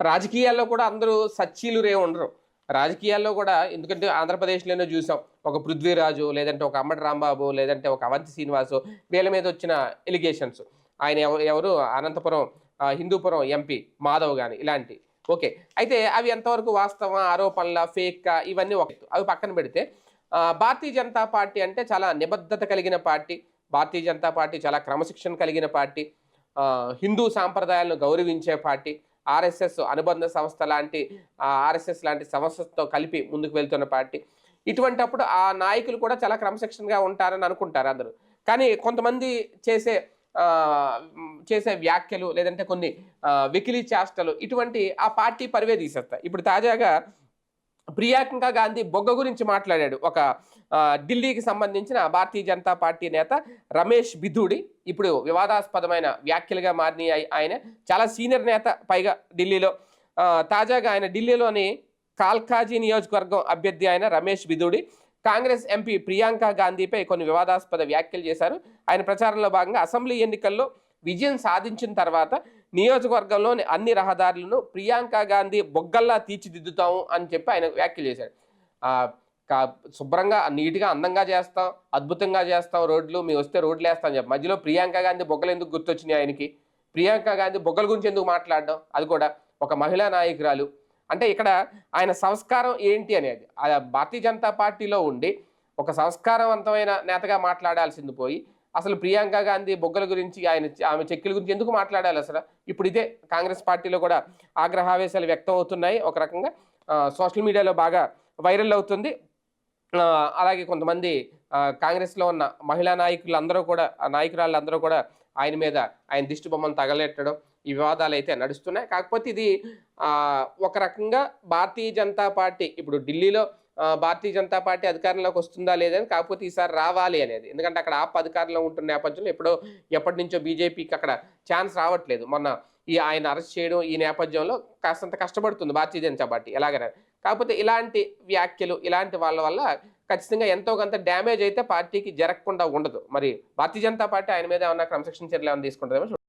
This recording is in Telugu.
రాజకీయాల్లో కూడా అందరూ సచ్చీలు రే ఉండరు. రాజకీయాల్లో కూడా ఎందుకంటే ఆంధ్రప్రదేశ్లోనే చూసాం. ఒక పృథ్వీరాజు లేదంటే ఒక అమ్మటి రాంబాబు లేదంటే ఒక అవంతి శ్రీనివాసు వీళ్ళ మీద వచ్చిన ఎలిగేషన్స్. ఆయన ఎవరు? అనంతపురం హిందూపురం ఎంపీ మాధవ్ కానీ ఇలాంటి. ఓకే. అయితే అవి ఎంతవరకు వాస్తవం ఆరోపణల ఫేక్ ఇవన్నీ ఒక అవి పక్కన పెడితే భారతీయ జనతా పార్టీ అంటే చాలా నిబద్ధత కలిగిన పార్టీ. భారతీయ జనతా పార్టీ చాలా క్రమశిక్షణ కలిగిన పార్టీ. హిందూ సాంప్రదాయాలను గౌరవించే పార్టీ. ఆర్ఎస్ఎస్ అనుబంధ సంస్థ లాంటి ఆర్ఎస్ఎస్ లాంటి సంస్థతో కలిపి ముందుకు వెళ్తున్న పార్టీ. ఇటువంటప్పుడు ఆ నాయకులు కూడా చాలా క్రమశిక్షణగా ఉంటారని అనుకుంటారు అందరూ. కానీ కొంతమంది చేసే చేసే వ్యాఖ్యలు లేదంటే కొన్ని వికిలీ చేష్టలు ఇటువంటి ఆ పార్టీ పరివే తీసేస్తాయి ఇప్పుడు తాజాగా ప్రియాంక గాంధీ బొగ్గ గురించి మాట్లాడాడు. ఒక ఢిల్లీకి సంబంధించిన భారతీయ జనతా పార్టీ నేత రమేష్ బిధుడి. ఇప్పుడు వివాదాస్పదమైన వ్యాఖ్యలుగా మారిన ఆయన. చాలా సీనియర్ నేత పైగా ఢిల్లీలో. తాజాగా ఆయన ఢిల్లీలోని కాల్కాజీ నియోజకవర్గం అభ్యర్థి ఆయన రమేష్ బిధుడి. కాంగ్రెస్ ఎంపీ ప్రియాంక గాంధీపై కొన్ని వివాదాస్పద వ్యాఖ్యలు చేశారు. ఆయన ప్రచారంలో భాగంగా అసెంబ్లీ ఎన్నికల్లో విజయం సాధించిన తర్వాత నియోజకవర్గంలోని అన్ని రహదారులను ప్రియాంక గాంధీ బొగ్గల్లా తీర్చిదిద్దుతాము అని చెప్పి ఆయన వ్యాఖ్యలు చేశాడు శుభ్రంగా నీట్గా అందంగా చేస్తాం అద్భుతంగా చేస్తాం రోడ్లు మీ వస్తే రోడ్లు వేస్తాం చెప్పి. మధ్యలో ప్రియాంక గాంధీ బొగ్గలు ఎందుకు గుర్తొచ్చినాయి ఆయనకి? ప్రియాంక గాంధీ బొగ్గల గురించి ఎందుకు మాట్లాడడం? అది కూడా ఒక మహిళా నాయకురాలు. అంటే ఇక్కడ ఆయన సంస్కారం ఏంటి అనేది ఆ భారతీయ జనతా పార్టీలో ఉండి ఒక సంస్కారవంతమైన నేతగా మాట్లాడాల్సింది పోయి అసలు ప్రియాంక గాంధీ బొగ్గల గురించి ఆయన ఆమె చెక్కుల గురించి ఎందుకు మాట్లాడాలి అసలు? ఇప్పుడు ఇదే కాంగ్రెస్ పార్టీలో కూడా ఆగ్రహావేశాలు వ్యక్తం అవుతున్నాయి ఒక రకంగా. సోషల్ మీడియాలో బాగా వైరల్ అవుతుంది. అలాగే కొంతమంది కాంగ్రెస్లో ఉన్న మహిళా నాయకులు అందరూ కూడా ఆ నాయకురాళ్ళు అందరూ కూడా ఆయన మీద ఆయన దిష్టి బొమ్మను తగలెట్టడం ఈ వివాదాలు అయితే నడుస్తున్నాయి. కాకపోతే ఇది ఒక రకంగా భారతీయ జనతా పార్టీ ఇప్పుడు ఢిల్లీలో భారతీయ జనతా పార్టీ అధికారంలోకి వస్తుందా లేదని కాకపోతే ఈసారి రావాలి అనేది. ఎందుకంటే అక్కడ ఆప్ అధికారంలో ఉంటున్న నేపథ్యంలో ఎప్పుడో ఎప్పటి నుంచో బీజేపీకి అక్కడ ఛాన్స్ రావట్లేదు. మొన్న ఈ ఆయన అరెస్ట్ చేయడం ఈ నేపథ్యంలో కాస్తంత కష్టపడుతుంది భారతీయ జనతా పార్టీ ఎలాగైనా. కాకపోతే ఇలాంటి వ్యాఖ్యలు ఇలాంటి వాళ్ళ వల్ల ఖచ్చితంగా ఎంతో కొంత డ్యామేజ్ అయితే పార్టీకి జరగకుండా ఉండదు. మరి భారతీయ జనతా పార్టీ ఆయన మీద ఏమన్నా క్రమశిక్షణ చర్యలు ఏమైనా తీసుకుంటుందేమో